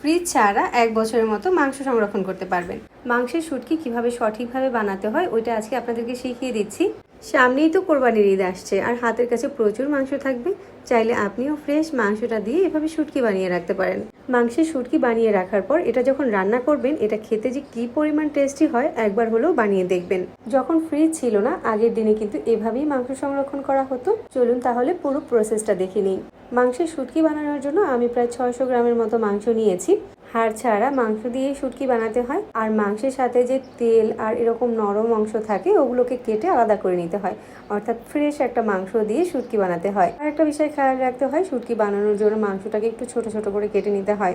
Fridge ছাড়া এক বছরের মতো মাংস সংরক্ষণ করতে পারবেন। মাংসের শুটকি কীভাবে সঠিকভাবে বানাতে হয়, ওইটা আজকে আপনাদেরকে শিখিয়ে দিচ্ছি। সামনেই তো কোরবানির ঈদ আসছে, আর হাতের কাছে প্রচুর মাংস থাকবে। চাইলে আপনিও ফ্রেশ মাংসটা দিয়ে এভাবে শুটকি বানিয়ে রাখতে পারেন। মাংসের শুটকি বানিয়ে রাখার পর এটা যখন রান্না করবেন, এটা খেতে যে কি পরিমাণ টেস্টি হয় একবার হলেও বানিয়ে দেখবেন। যখন ফ্রিজ ছিল না, আগের দিনে কিন্তু এভাবেই মাংস সংরক্ষণ করা হতো। চলুন তাহলে পুরো প্রসেসটা দেখে নিই। মাংসের শুটকি বানানোর জন্য আমি প্রায় ছয়শো গ্রামের মতো মাংস নিয়েছি। হাড় ছাড়া মাংস দিয়ে শুটকি বানাতে হয়। আর মাংসের সাথে যে তেল আর এরকম নরম অংশ থাকে, ওগুলোকে কেটে আলাদা করে নিতে হয়। অর্থাৎ ফ্রেশ একটা মাংস দিয়ে শুটকি বানাতে হয়। আর একটা বিষয় খেয়াল রাখতে হয়, শুটকি বানানোর জন্য মাংসটাকে একটু ছোট ছোট করে কেটে নিতে হয়।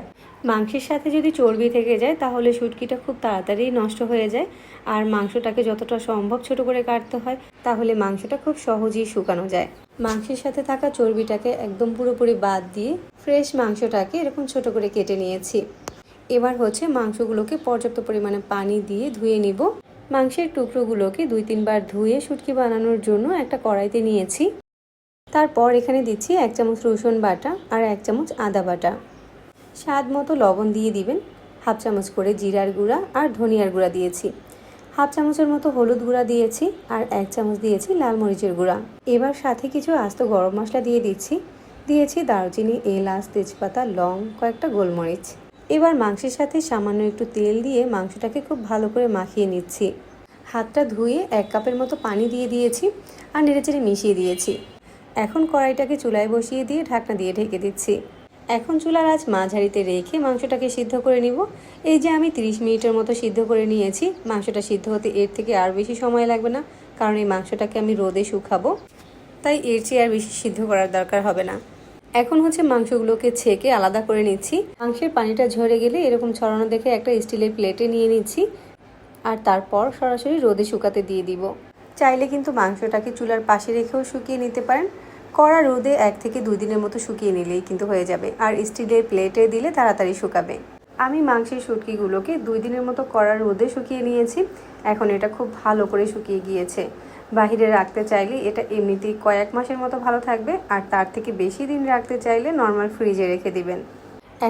মাংসের সাথে যদি চর্বি থেকে যায়, তাহলে শুটকিটা খুব তাড়াতাড়ি নষ্ট হয়ে যায়। আর মাংসটাকে যতটা সম্ভব ছোট করে কাটতে হয়, তাহলে মাংসটা খুব সহজেই শুকানো যায়। মাংসের সাথে থাকা চর্বিটাকে একদম পুরোপুরি বাদ দিয়ে ফ্রেশ মাংসটাকে এরকম ছোট করে কেটে নিয়েছি। এবার হচ্ছে মাংসগুলোকে পর্যাপ্ত পরিমাণে পানি দিয়ে ধুয়ে নিব। মাংসের টুকরোগুলোকে দুই তিনবার ধুয়ে শুটকি বানানোর জন্য একটা কড়াইতে নিয়েছি। তারপর এখানে দিচ্ছি এক চামচ রসুন বাটা আর এক চামচ আদা বাটা। স্বাদ মতো লবণ দিয়ে দিবেন। হাফ চামচ করে জিরার গুঁড়া আর ধনিয়ার গুঁড়া দিয়েছি। হাফ চামচের মতো হলুদ গুঁড়া দিয়েছি আর এক চামচ দিয়েছি লাল মরিচের গুঁড়া। এবার সাথে কিছু আস্ত গরম মশলা দিয়ে দিচ্ছি। দিয়েছি দারচিনি, এলাচ, তেজপাতা, লং, কয়েকটা গোলমরিচ। এবার মাংসের সাথে সামান্য একটু তেল দিয়ে মাংসটাকে খুব ভালো করে মাখিয়ে নিচ্ছি। হাতটা ধুয়ে এক কাপের মতো পানি দিয়ে দিয়েছি আর নেড়েচেড়ে মিশিয়ে দিয়েছি। এখন কড়াইটাকে চুলায় বসিয়ে দিয়ে ঢাকনা দিয়ে ঢেকে দিচ্ছি। এখন চুলার আজ মাঝারিতে রেখে মাংসটাকে সিদ্ধ করে নিব। এই যে আমি 30 মিনিটের মতো সিদ্ধ করে নিয়েছি, মাংসটা সিদ্ধ হতে এর থেকে আর বেশি সময় লাগবে না, কারণ এই মাংসটাকে আমি রোদে শুকাবো। তাই এর চেয়ে আর বেশি সিদ্ধ করার দরকার হবে না। এখন হচ্ছে মাংসগুলোকে ছেঁকে আলাদা করে নিচ্ছি। মাংসের পানিটা ঝরে গেলে এরকম ছড়ানো দেখে একটা স্টিলের প্লেটে নিয়ে নিচ্ছি। আর তারপর সরাসরি রোদে শুকাতে দিয়ে দিব। চাইলে কিন্তু মাংসটাকে চুলার পাশে রেখেও শুকিয়ে নিতে পারেন। কড়া রোদে এক থেকে দুই দিনের মতো শুকিয়ে নিলেই কিন্তু হয়ে যাবে। আর স্টিলের প্লেটে দিলে তাড়াতাড়ি শুকাবে। আমি মাংসের শুটকিগুলোকে দুই দিনের মতো কড়া রোদে শুকিয়ে নিয়েছি। এখন এটা খুব ভালো করে শুকিয়ে গিয়েছে। বাহিরে রাখতে চাইলে এটা এমনিতেই কয়েক মাসের মতো ভালো থাকবে, আর তার থেকে বেশি দিন রাখতে চাইলে নর্মাল ফ্রিজে রেখে দিবেন।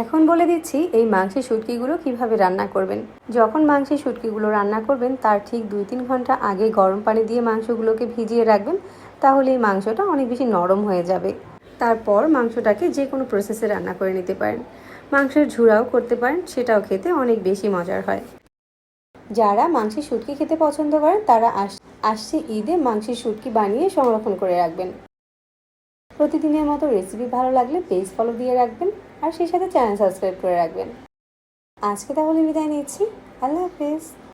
এখন বলে দিচ্ছি এই মাংসের শুটকিগুলো কীভাবে রান্না করবেন। যখন মাংসের শুটকিগুলো রান্না করবেন, তার ঠিক দুই তিন ঘণ্টা আগে গরম পানি দিয়ে মাংসগুলোকে ভিজিয়ে রাখবেন, তাহলে এই মাংসটা অনেক বেশি নরম হয়ে যাবে। তারপর মাংসটাকে যে কোনো প্রসেসে রান্না করে নিতে পারেন। মাংসের ঝুড়াও করতে পারেন, সেটাও খেতে অনেক বেশি মজার হয়। যারা মাংসের শুটকি খেতে পছন্দ করেন, তারা আস- আসছে ঈদে মাংসের শুটকি বানিয়ে সংরক্ষণ করে রাখবেন। প্রতিদিনের মতো রেসিপি ভালো লাগলে পেজ ফলো দিয়ে রাখবেন আর সেই সাথে চ্যানেল সাবস্ক্রাইব করে রাখবেন। আজকে তাহলে বিদায় নিচ্ছি। আল্লাহ হাফেজ।